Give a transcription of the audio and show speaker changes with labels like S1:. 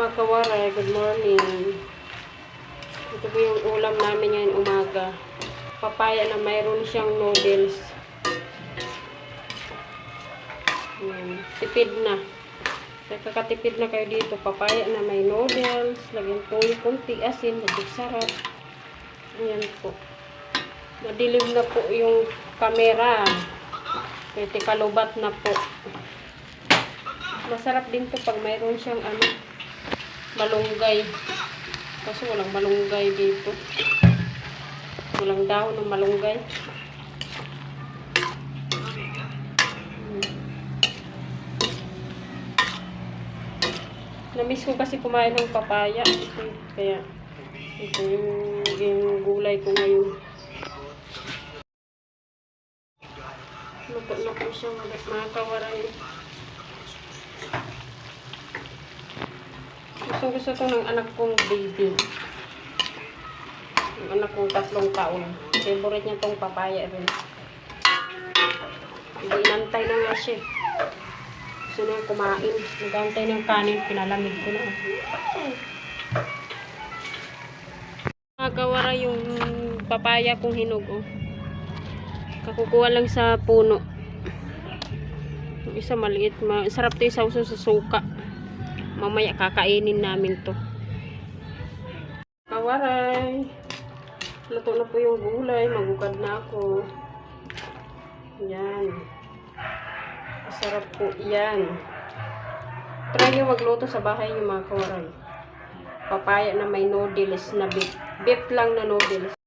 S1: mga kawaray, good morning. Ito po yung ulam namin ngayon umaga. Papaya na mayroon siyang noodles. Ayan, tipid na. Kaya kakatipid na kayo dito. Papaya na may noodles. Lagyan po yung kunti asin. Magig sarap. Ayan po. Madilim na po yung camera. Kaya tikalubat na po. Masarap din to pag mayroon siyang ano, malunggay. Kaso walang malunggay dito. Walang dahon ng malunggay. Namiss ko kasi kumain ng papaya. Kaya ito yung, yung gulay ko ngayon. Po siya mga kawaray. Gusto gusto to ng anak kong baby. Yung anak kong tatlong taon. Favorite niya tong papaya rin. Hindi inantay na nga siya. Gusto niya kumain. Nagantay ng kanin. Pinalamig ko na. Mga kawara yung papaya kong hinog. Oh. Kakukuha lang sa puno. Yung isa maliit. Ma sarap to yung sauso sa suka. Mamaya kakainin namin to. Kawaray. Luto na po yung gulay. Magugad na ako. Yan. Masarap po yan. Try nyo magluto sa bahay yung mga kawaray. Papaya na may noodles na beef. Beef lang na noodles.